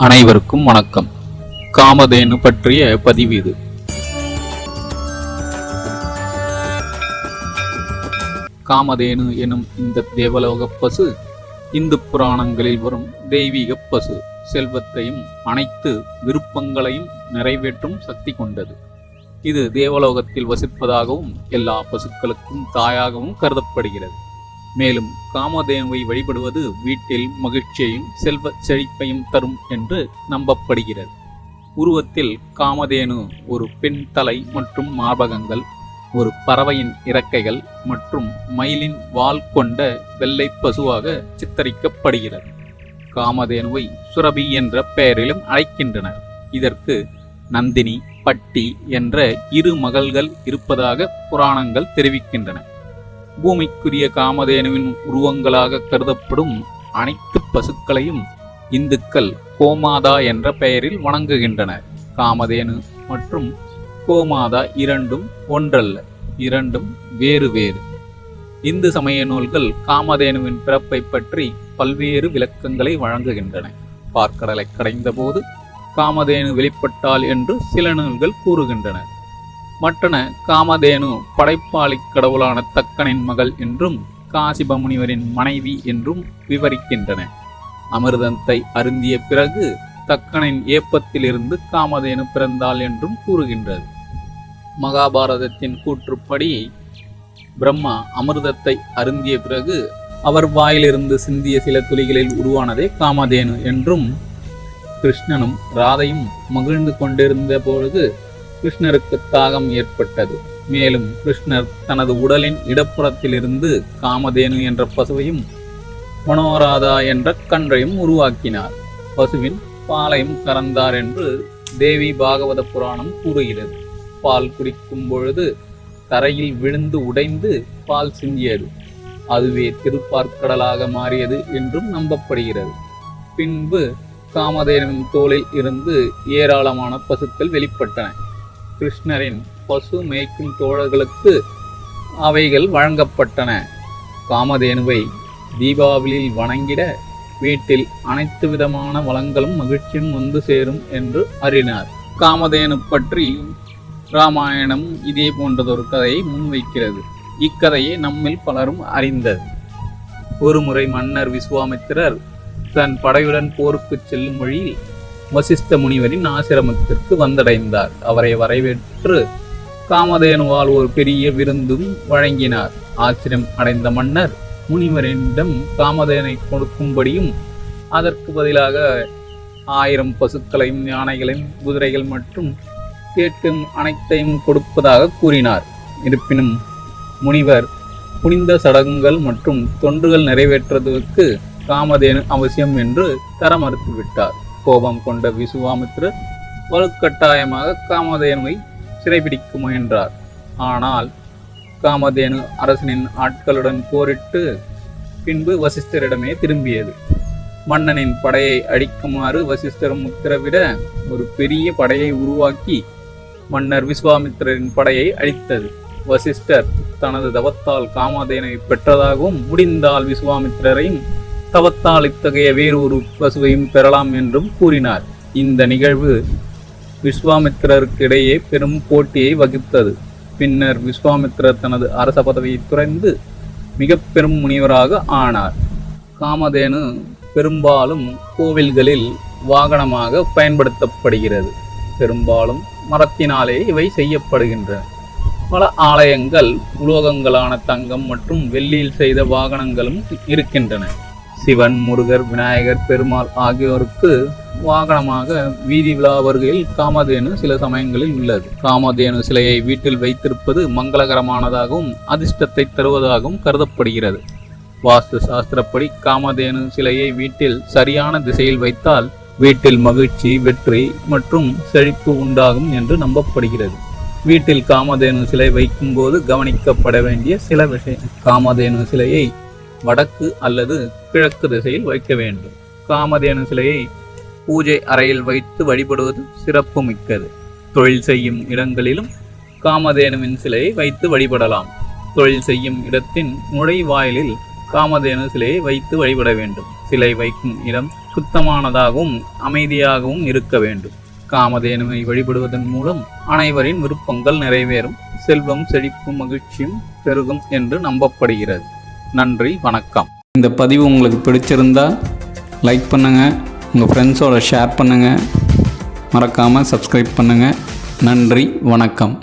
அனைவருக்கும் வணக்கம். காமதேனு பற்றிய பதிவு இது. காமதேனு எனும் இந்த தேவலோக பசு இந்து புராணங்களில் வரும் தெய்வீக பசு. செல்வத்தையும் அனைத்து விருப்பங்களையும் நிறைவேற்றும் சக்தி கொண்டது. இது தேவலோகத்தில் வசிப்பதாகவும் எல்லா பசுக்களுக்கும் தாயாகவும் கருதப்படுகிறது. மேலும் காமதேனுவை வழிபடுவது வீட்டில் மகிழ்ச்சியையும் செல்வ செழிப்பையும் தரும் என்று நம்பப்படுகிறது. உருவத்தில் காமதேனு ஒரு பெண் தலை மற்றும் மார்பகங்கள் ஒரு பறவையின் இறக்கைகள் மற்றும் மயிலின் வால் கொண்ட வெள்ளை பசுவாக சித்தரிக்கப்படுகிறது. காமதேனுவை சுரபி என்ற பெயரிலும் அழைக்கின்றனர். இதற்கு நந்தினி பட்டி என்ற இரு மகள்கள் இருப்பதாக புராணங்கள் தெரிவிக்கின்றன. பூமிக்குரிய காமதேனுவின் உருவங்களாக கருதப்படும் அனைத்து பசுக்களையும் இந்துக்கள் கோமாதா என்ற பெயரில் வணங்குகின்றனர். காமதேனு மற்றும் கோமாதா இரண்டும் ஒன்றல்ல இரண்டும் வேறு வேறு. இந்து சமய நூல்கள் காமதேனுவின் பிறப்பை பற்றி பல்வேறு விளக்கங்களை வழங்குகின்றன. பார்க்கடலை கடைந்தபோது காமதேனு வெளிப்பட்டால் என்று சில நூல்கள் கூறுகின்றன. மற்றன காமதேனு படைப்பாளி கடவுளான தக்கனின் மகள் என்றும் காசிப முனிவரின் மனைவி என்றும் விவரிக்கின்றன. அமிர்தத்தை அருந்திய பிறகு தக்கனின் ஏப்பத்திலிருந்து காமதேனு பிறந்தாள் என்றும் கூறுகின்றது. மகாபாரதத்தின் கூற்றுப்படி பிரம்மா அமிர்தத்தை அருந்திய பிறகு அவர் வாயிலிருந்து சிந்திய சில துளிகளில் உருவானதே காமதேனு என்றும் கிருஷ்ணனும் ராதையும் மகிழ்ந்து கொண்டிருந்த பொழுது கிருஷ்ணருக்கு தாகம் ஏற்பட்டது. மேலும் கிருஷ்ணர் தனது உடலின் இடப்புறத்திலிருந்து காமதேனு என்ற பசுவையும் மனோராதா என்ற கன்றையும் உருவாக்கினார். பசுவின் பாலையும் கறந்தார் என்று தேவி பாகவத புராணம் கூறுகிறது. பால் குடிக்கும் பொழுது தரையில் விழுந்து உடைந்து பால் சிந்தியது. அதுவே திருப்பார்க்கடலாக மாறியது என்றும் நம்பப்படுகிறது. பின்பு காமதேனுவின் தோளில் இருந்து ஏராளமான பசுக்கள் வெளிப்பட்டன. கிருஷ்ணரின் பசு மேய்க்கும் தோழர்களுக்கு அவைகள் வழங்கப்பட்டன. காமதேனுவை தீபாவளியில் வணங்கிட வீட்டில் அனைத்து விதமான வளங்களும் மகிழ்ச்சியும் வந்து சேரும் என்று அறினார். காமதேனு பற்றி ராமாயணம் இதே போன்றதொரு கதையை முன்வைக்கிறது. இக்கதையை நம்மில் பலரும் அறிந்தது. ஒருமுறை மன்னர் விஸ்வாமித்திரர் தன் படையுடன் போருக்கு செல்லும் வழியில் வசிஷ்ட முனிவரின் ஆசிரமத்திற்கு வந்தடைந்தார். அவரை வரவேற்று காமதேனுவால் ஒரு பெரிய விருந்தும் வழங்கினார். ஆச்சரியம் அடைந்த மன்னர் முனிவரிடம் காமதேனை கொடுக்கும்படியும் அதற்கு பதிலாக ஆயிரம் பசுக்களையும் யானைகளையும் குதிரைகள் மற்றும் கேட்கும் அனைத்தையும் கொடுப்பதாக கூறினார். இருப்பினும் முனிவர் புனித சடங்குகள் மற்றும் தொண்டுகள் நிறைவேற்றுவதற்கு காமதேனு அவசியம் என்று தர மறுத்துவிட்டார். கோபம் கொண்ட விசுவாமித்ரர் வலுக்கட்டாயமாக காமதேனுவை சிறைபிடிக்க முயன்றார். ஆனால் காமதேனு அரசனின் ஆட்களுடன் போரிட்டு பின்பு வசிஷ்டரிடமே திரும்பியது. மன்னனின் படையை அழிக்குமாறு வசிஷ்டரும் உத்தரவிட ஒரு பெரிய படையை உருவாக்கி மன்னர் விஸ்வாமித்திரரின் படையை அழித்தது. வசிஷ்டர் தனது தவத்தால் காமதேனை பெற்றதாகவும் முடிந்தால் விஸ்வாமித்திரரையும் தவத்தால் இத்தகைய வேறொரு பசுவையும் பெறலாம் என்றும் கூறினார். இந்த நிகழ்வு விஸ்வாமித்திரருக்கிடையே பெரும் போட்டியை வகித்தது. பின்னர் விஸ்வாமித்திரர் தனது அரச பதவியை துறந்து மிக பெரும் முனிவராக ஆனார். காமதேனு பெரும்பாலும் கோவில்களில் வாகனமாக பயன்படுத்தப்படுகிறது. பெரும்பாலும் மரத்தினாலே இவை செய்யப்படுகின்றன. பல ஆலயங்கள் உலோகங்களான தங்கம் மற்றும் வெள்ளியில் செய்த வாகனங்களும் இருக்கின்றன. சிவன் முருகர் விநாயகர் பெருமாள் ஆகியோருக்கு வாகனமாக வீதி விழா வருகையில் காமதேனு சில சமயங்களில் உள்ளது. காமதேனு சிலையை வீட்டில் வைத்திருப்பது மங்களகரமானதாகவும் அதிர்ஷ்டத்தை தருவதாகவும் கருதப்படுகிறது. வாஸ்து சாஸ்திரப்படி காமதேனு சிலையை வீட்டில் சரியான திசையில் வைத்தால் வீட்டில் மகிழ்ச்சி வெற்றி மற்றும் செழிப்பு உண்டாகும் என்று நம்பப்படுகிறது. வீட்டில் காமதேனு சிலை வைக்கும்போது கவனிக்கப்பட வேண்டிய சில விஷயம் காமதேனு சிலையை வடக்கு அல்லது கிழக்கு திசையில் வைக்க வேண்டும். காமதேனு சிலையை பூஜை அறையில் வைத்து வழிபடுவது சிறப்பு மிக்கது. தொழில் செய்யும் இடங்களிலும் காமதேனுவின் சிலையை வைத்து வழிபடலாம். தொழில் செய்யும் இடத்தின் நுழைவாயிலில் காமதேனு சிலையை வைத்து வழிபட வேண்டும். சிலை வைக்கும் இடம் சுத்தமானதாகவும் அமைதியாகவும் இருக்க வேண்டும். காமதேனுவை வழிபடுவதன் மூலம் அனைவரின் விருப்பங்கள் நிறைவேறும். செல்வம் செழிப்பும் மகிழ்ச்சியும் பெருகும் என்று நம்பப்படுகிறது. நன்றி வணக்கம். இந்த பதிவு உங்களுக்கு பிடிச்சிருந்தா லைக் பண்ணுங்கள் உங்கள் ஃப்ரெண்ட்ஸோட ஷேர் பண்ணுங்கள் மறக்காமல் சப்ஸ்கிரைப் பண்ணுங்கள் நன்றி வணக்கம்.